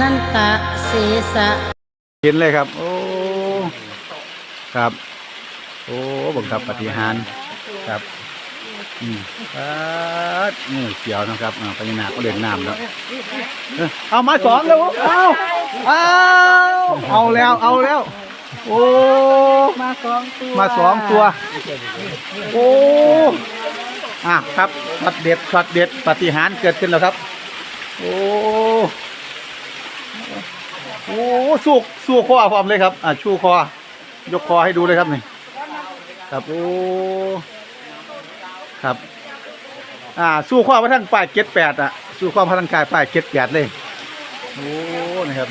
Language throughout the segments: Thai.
นันตะเสสะเห็นเลยครับ โอ้ครับ โอ้บังคับปฏิหารย์ครับอืมครับนี่เขียวนะครับอ่าพญานาคก็เล่นน้ำแล้วเอ้ยเอามาสองแล้วเอาเอาเอาแล้วเอาแล้ว โอ้มาสองตัวมาสองตัว โอ้อะครับช็อตเด็ดช็อตเด็ดปฏิหารย์เกิดขึ้นแล้วครับ โอ้ โอ้สู้สู้คอพร้อมเลยครับ อะชูคอยกคอให้ดูเลยครับนี่ครับโอ้ครับ อ่าสู้ข้อมาทั้งป้ายเจ็ดแปดอะสู้ข้อมาทั้งกายป้ายเจ็ดแปดเลยโอ้นะครับ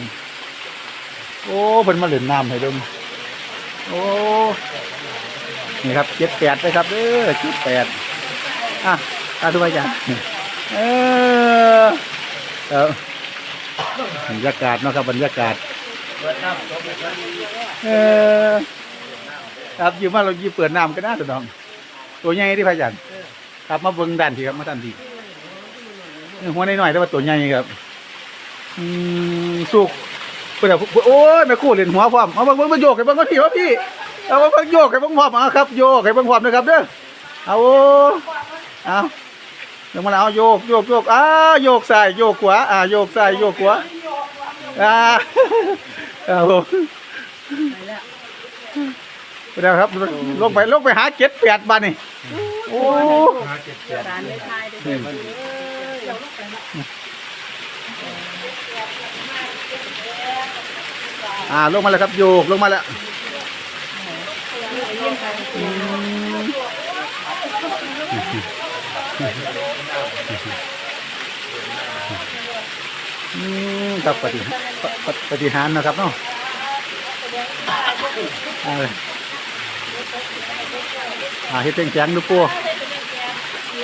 โอ้เพิ่นมาเล่นน้ำให้ดมโอ้นี่ครับเจ็ดแปดเลยครับเด้อเจ็ดแปดอะตาดูไปจ้ะเออเออ บรรยากาศเนาะครับบรรยากาศเออครับอยืมมาเรายืมเปิดน้ำก็ได้ตัวน้องตัวใหญ่ที่พายจันครับมาเบิ่งด้านที่ครับมาด้านที่หัวหน่อยๆแต่ว่าตัวใหญ่ครับ อืมสุกเปิดโอ้ยแม่คู่เล่นหัวพร้อมเอาเบิ่งเบิ่งโยกให้เบิ่งว่าพี่ว่าพี่เอาเบิ่งโยกให้เบิ่งพร้อมเอาครับโยกให้เบิ่งพร้อมนะครับเด้อเอาโอ้เอา เดี๋ยวมาแล้วโยกโยกโยกอ้าโยกซ้ายโยกขวาอ่าโยกซ้ายโยกขวาอ่าเอาผมไปแล้วครับลงไปลงไปหาเจ็ดแปดบาทนี่โอ้สารไม่ทายได้อ่าลงมาแล้วครับโยกลงมาแล้ว อืมครับปฏิปฏิหารนะครับเนาะอาเฮ็ดเป็นแข็งดูปู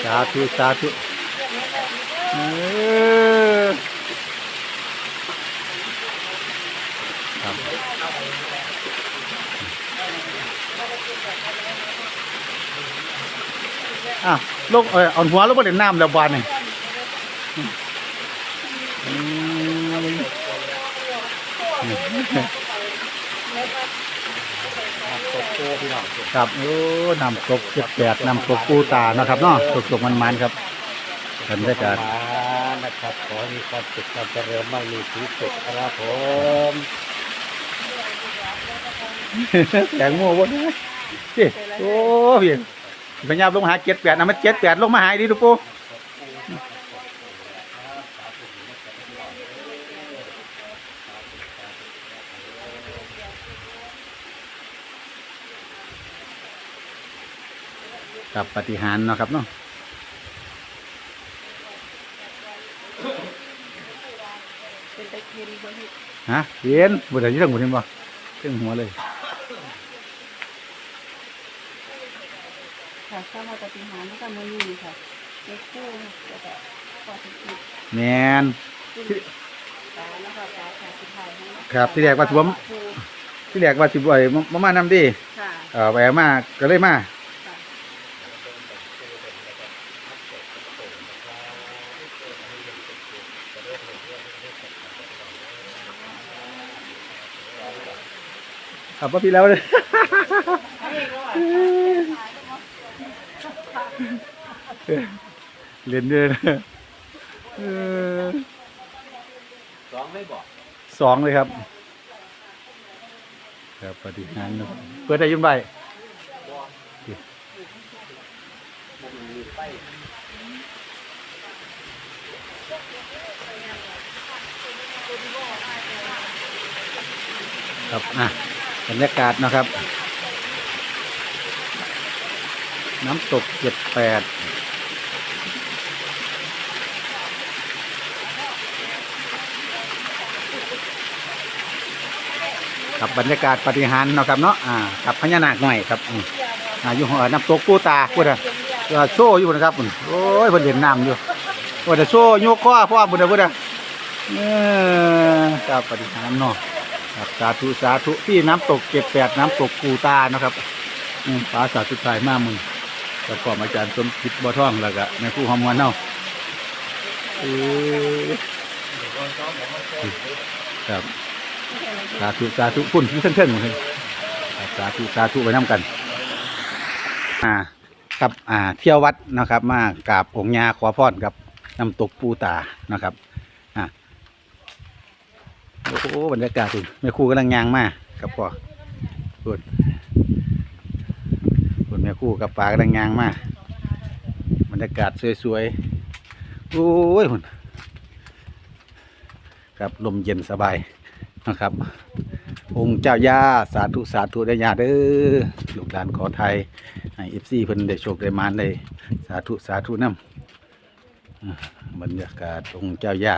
สาธุสาธุเออครับ อะลงเออเอาหัวลงมาเล่นน้ำแล้วบานนี่อืมครับโอ้น้ำตกเจ็ดแปดน้ำตกปูตานะครับเนาะตกตกมันมันๆครับบรรยากาศนะครับ ขอให้มีความสุขความเจริญไม่มีที่สุดครับผมแตงโมบ่ได้พี่โอ้พี่ พยายามลงมาหาเจ็ดแปดนะมันเจ็ดแปดลงมาหาดีดูปูกับปฏิหารย์เนาะครับเนาะเป็นตะเคียนบนฮะเห็นบุตรยี่ตั้งบุตรเห็นบ่เต็มหัวเลย ค่ะสร้างมาปฏิหารย์แล้วก็มานี่ค่ะเล็กคู่แล้วก็ปอดติดแมน ตาแล้วก็ตาขาสุดท้ายครับที่แรกว่าสิบ่ ที่แรกว่าสิบ่อยมามานำดิค่ะเออไปเอามาก็เลยมาขับมาพี่แล้วเลย เล่นด้วยนะเออสองไม่บอกสองเลยครับครับปฏิหารย์นะครับเปิดได้ยุ่นใบครับอะบรรยากาศนะครับ น้ำตกเจ็ดแปด ครับบรรยากาศปฏิหารเนาะครับเนาะอ่ากับพญานาคหน่อยครับอืมอ่าอยู่หัวน้ำตกปูตาพูดอะเอ่อโซ่อยู่นะครับอืมโอ้ยเพิ่นเล่นน้ำอยู่ว่าจะโซ่โยกข้อพ่อบุญนะพูดอะเออครับปฏิหารเนาะครับสาธุสาธุที่น้ำตกเก็บแปดน้ำตกปูตาเนาะครับอืมปราสาทสุดท้ายมามึงแล้วก็อาจารย์สมคิดบ่อท่องแล้วก็ในผู้หอมวันเนาะเออครับ สาธุสาธุพุ่นที่เส้นๆหมดเลยสาธุสาธุไปน้ำกัน อ่าครับอ่าเที่ยววัดนะครับ มากราบองค์ยาขอพรกับน้ำตกปูตานะครับอ่าโอ้โหบรรยากาศคุณแม่ครูกำลังยางมากับพ่อคุณคุณแม่ครูกับป่ากำลังยางมาบรรยากาศสวยๆโอ้ยคุณครับลมเย็นสบาย นะครับ องค์เจ้าย่าสาธุสาธุได้ยาเด้อลูกหลานขอไทยให้เอฟซีเพิ่นได้โชคได้มานได้สาธุสาธุนำบรรยากาศองค์เจ้าย่า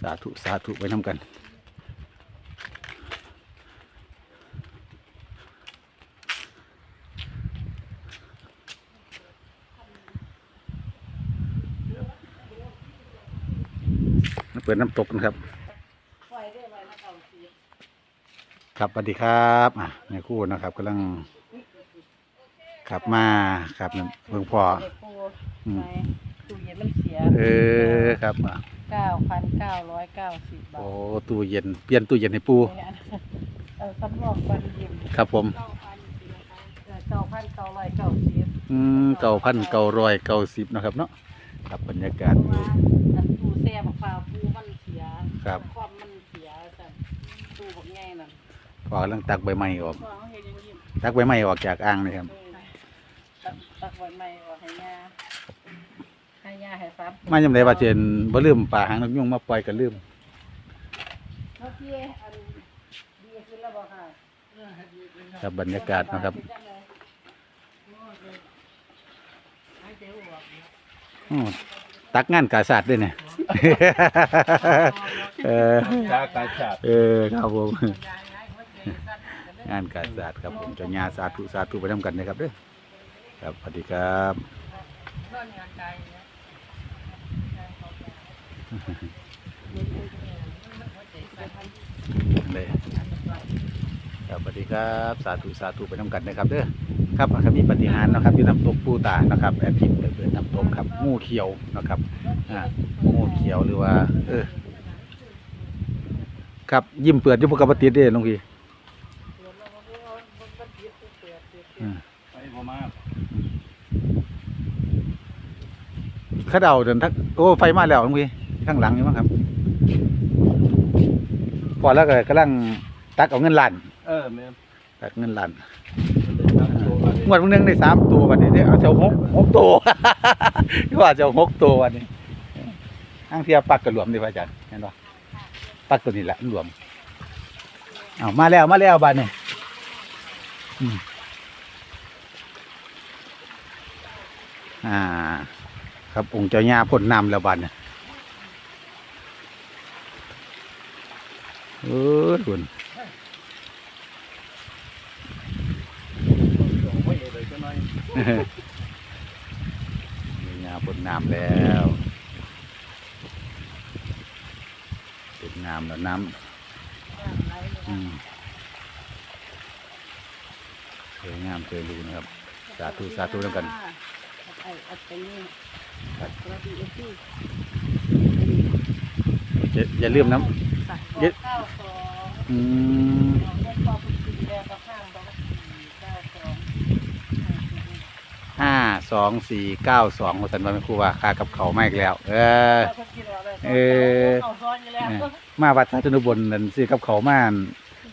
สาธุสาธุไปนำกัน เปิดน้ำตกกันครับ ครับสวัสดีครับอะแม่ครู่นะครับกำลังขับมาครับเมืองพอเด็กปูอืมไปตู้เย็นมันเสียเออครับอะเก้าพันเก้าร้อยเก้าสิบบาโอ้ทตู้เย็นเปลี่ยนตู้เย็นให้ปูเนี่ยเออสำรองวันเย็นครับผมเก้าพันเก้าพันเก้าร้อยเก้าสิบอืมเก้าพันเก้าร้อยเก้าสิบนะครับเนาะครับบรรยากาศเพราะว่าอันตู้แซ่บักฟ้าปูมันเสีย ครับความมันเสียแต่ตู้บักใหญ่นั่นพอกำลังตักใบไม้ออก พอเขาเห็นอยังยิ้มตักใบไม้ออกจากอ่างเลยครับ เออตักตักไว้ใหม่ว่าให้ยาให้ยาให้ฟับมาจำได้ว่าเจนบ่ลืมป่าหางนกยุงมาปล่อยก็ลืม เมื่อกี้อันดีขึ้นแล้วบ่ค่ะครับบรรยากาศนะครับอืม ตักงานกาศาสตร์ด้วยเนี่ยเออจาการจัดเออครับผม งานกาศาสตร์ครับผมเจะญาสาธุสาธุไปทำกันนะครับเด้อครับสวัสดีครับเลย ครับสวัสดีครับ สาธุสาธุไปทำกันนะครับเด้อครับครับมีปฏิหารนะครับอยู่น้ำตกปูตานะครับแอดพิมพ์เปิดน้ำตกครับงูเขียวนะครับอ่างูเขียวหรือว่า เออ ครับยิ้มเปิดอยุบกับปฏิเด้หลวงพี่อืมไปบ่มาเข้าเดาเดินทักโอ้ไฟมาแล้วหลวงพี่ข้างหลังนี่มั้งครับ พอแล้วก็กำลังตักเอาเงินล้าน เออแม่นตักเงินล้านครับโตมาเลยงวดวันหนึงได้สามตัววันนี้ได้เอาเจ้าหกหกตัวว่าเจ้าหกตัววันนี้อ้างเทียปักกระหลวมดีพระอาจารย์เห็นปะปักตัวนี้แหละมันหลวมเอามาแล้วมาแล้วบานนี้อืมอ่า ครับองค์เจ้าย่าพ่นน้ำแล้วบานเนี่ยเออคุณ ไม่เลยก็น้อย มีงาพ่นน้ำแล้วเป็นน้ำแล้วน้ำสวยงามสวยรูนะครับ สาธุสาธุแล้วกันไอ้อัตนี่ตัดกระดิ่งที่อย่าอย่าลืมน้ตัดเยองำอืม เงินพอคุณสีแดงกับข้างดอกสี่เก้าสอง ห้า สองสี่เก้าสองของสันวันเป็นครูว่าค่ากับเขาวไม่อีกแล้ว เออ เออเอาซ้อนอยู่แล้วมาวัดสาธนุบลนั่นซื้อกับเขาวมา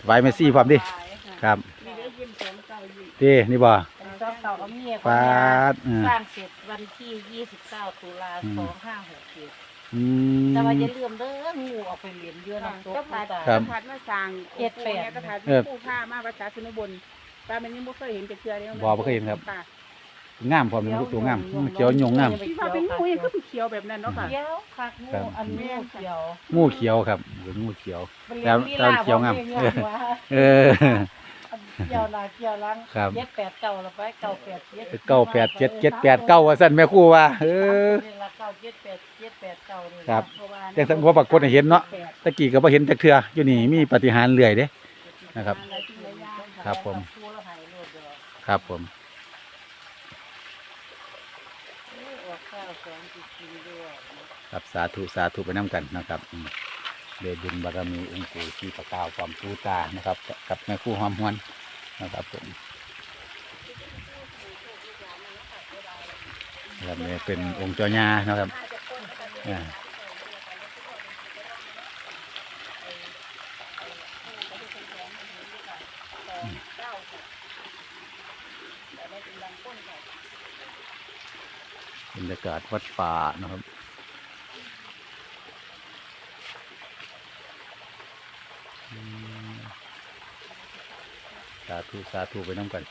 ไว้เมสซี่พร้อมดิครับมีได้ยิ้มสมเก้ายิ้มเด้นี่บ่ชอบเต่าก็มีฟาดเออสร้างเสร็จวันที่ยี่สิบเก้าตุลาสองห้าหกเจ็ดอืแต่ว่าอมย่าลืมเด้องูออกไปเหรียญเยอะนะตัวก็ผู้พัดตา ครับพัดมาสร้างเจ็ดแปดก็พัดเออผู้ผ้ามาภาษาชนบนตามันยังบ่เคยเห็นจะเชื่อเลยบ่บ่เคยเห็นครับค่ะ งามพร้อมเลยลูกตัวงามมันเขียวโยงงาม ที่ว่าเป็นงูยังก็เขียวแบบนั้นเนาะค่ะ เขียวคักงูครับอันนี้เขียวงูเขียวครับเป็นงูเขียวมันแล้วเรียนแล้วเขียวงามลีลบ่เออเขียวหนาเขียวหลังครับเจ็ดแปดเก้าแล้วไปเก้าแปดเจ็ดเก้าแปดเจ็ดเจ็ดแปดเก้าว่าสั่นแม่ครู่ว่าเออเวลาเก้าเจ็ดแปดเจ็ดแปดเก้าเลยครับเพราะว่าแต่สังว่าปรากฏให้เห็นเนาะตะกี้ก็บ่เห็นจักเทื่ออยู่นี่มีปาฏิหารย์เรื่อยเด้นะครับ ครับผมผู้ละหายโลดเดียวครับผม เออออกเก้า ครับสาธุสาธุไปน้ำกันนะครับเดบุญบารมีองค์ปู่ที่ประกาวความปูตานะครับ กับแม่คู่หอมหวนนะครับผมครับนี่เป็นองค์เจ้าญานะครับอ่าบรรยากาศวัดป่านะครับ อืมสาธุสาธุไปน้ำกัน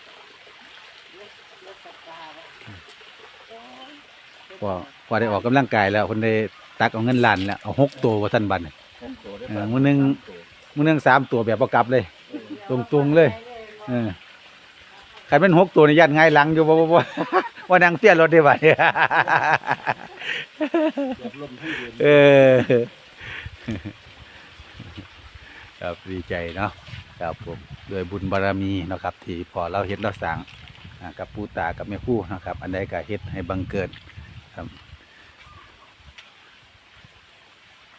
พอพอได้ออกกำลังกายแล้วคนได้ตักเอาเงินล้านแล้วเอาหกตัวว่าท่านบันน่ะเออมื้อหนึงมื้อหนึงสามตัวแบบประกับเลย ตรงๆเลยเออใครเป็นหกตัวนี่ยัดง่ายหลังอยู่บ่บ่บ่ว่านั่งเตี้ยรถได้บ่เนี่ยเออครับดีใจเนาะ ครับผมด้วยบุญบารมีเนาะครับที่พอเราเฮ็ดเราสร้างอ่ากับปู่ตากับแม่ปู่นะครับ อันใดก็เฮ็ดให้บังเกิดครับ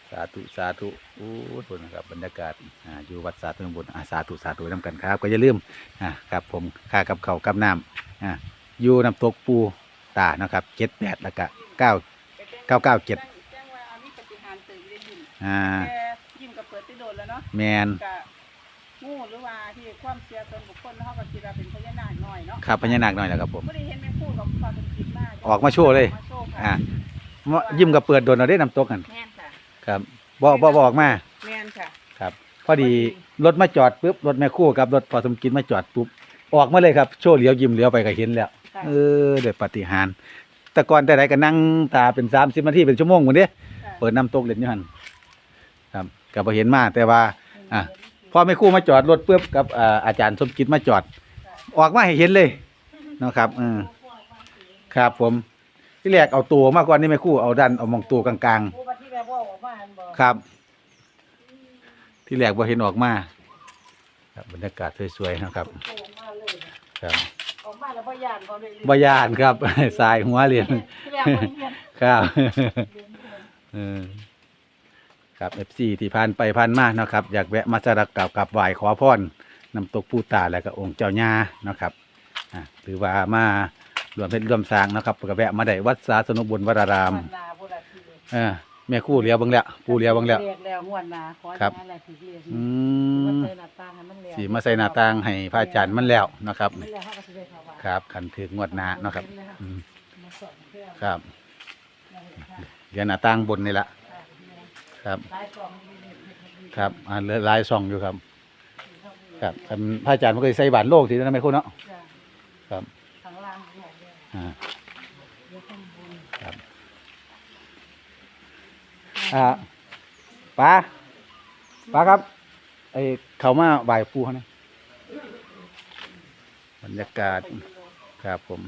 สาธุสาธุโอ้ยคนนะครับบรรยากาศอ่าอยู่วัดสาธุบุญอ่าสาธุสาธุนำกันครับ ก็อย่าลืมอ่าครับผมค่ากับเขาวกับน้ำอ่าอยู่น้ำตกปูตานะครับเจ็ดแปดแล้วก็เก้าเก้าเก้าเจ็ดแจ้งว่าเอามีปฏิหารย์ตื่นได้ยินอ่าแต่ยิ้มกับเปิดที่โดน งูหรือว่าที่ความเชื่อส่วนบุคคลแล้วเขาก็คิดว่าเป็นพญานาคน้อยเนาะครับพญานาคหน่อยแล้วครับผม ไม่ได้เห็นแม่พูดกับความเป็นจริงมากออกมาโชว์เลยมาโชว์อ่าค่ะมายิ้มกับเปิดโดนเอาได้น้ำตกกันแม่นค่ะครับบ่บ่บออกมาแม่นค่ะ ครับ พอดีรถมาจอดปุ๊บรถแม่ครู่กับรถพอสมกินมาจอดปุ๊บออกมาเลยครับโชว์เหลียวยิ้มเหลียวไปก็เห็นแล้ว ค่ะ เออเดือดปาฏิหารย์แต่ก่อนแต่ไหนก็นั่งตาเป็นสามสิบนาทีเป็นชั่วโมงหมดเด้ค่ะเปิดน้ำตกเล่นอยู่หันครับก็บ่เห็นมาแต่ว่า อะ พอแม่ครู่มาจอดรถปุ๊บกับอ่าอาจารย์สมกิจมาจอด ออกมาให้เห็นเลยเนาะครับเออครับผม ที่แรกเอาตัวมาก่อนนี่แม่ครู่เอาดันเอามองตัวกลางผู้บัดที่แม่บอกออกมาอันบอกๆ ครับ ที่แรกบ่เห็นออกมาครับบรรยากาศสวยๆนะครับ โผล่มาเลยครับออกมาแล้วพ่ยานเขาเลยบ่ยานครับ สายหัวเรียน ที่แรกบ่เรียนครับ เออ ครับ FC ที่ผ่านไปผ่านมาเนาะครับอยากแวะมาสักการะกับไหว้ขอพรน้ำตกปูตาแล้วก็องค์เจ้าย่าเนาะครับอ่าหรือว่ามารวมเพชรรวมสร้างเนาะครับก็แวะมาได้วัดสาสนุบุญวรารามงวดหนาพุ่นละทีเลยเออแม่ครู่เลี้ยวเบังแล้วปูเลี้ยวเบังแล้ว เรียกแล้วงวดหนาขอครับ อะไรถึงเรียกอืมันมใส่หน้าต่างให้มันแล้วสีมาใส่หน้าต่างให้พระอาจารย์มันแล้วเนาะครับ มันแล้วเขาก็สิได้เข้าว่าครับขันถึงงวดหน้าเนาะครับอืมมาสอนเพื่อนครับ มาเห็นค่ะเดี๋ยวหน้าต่างบนนี่ละ ครับหลายกล่องมีเด็ดๆครับอ่าเหลือหลายซองอยู่ครับ ครับคันพระอาจารย์มันก็สิใส่บาทโลกทีนั้นไหมคุณเนาะจ้ะครับข้างล่างเนี่ยเดี๋ยวอ่าเดี๋ยวข้างบนครับอ่าป้าป้าครับไอเขามาไหว้ปูเขาเนี่ยบรรยากาศครับผม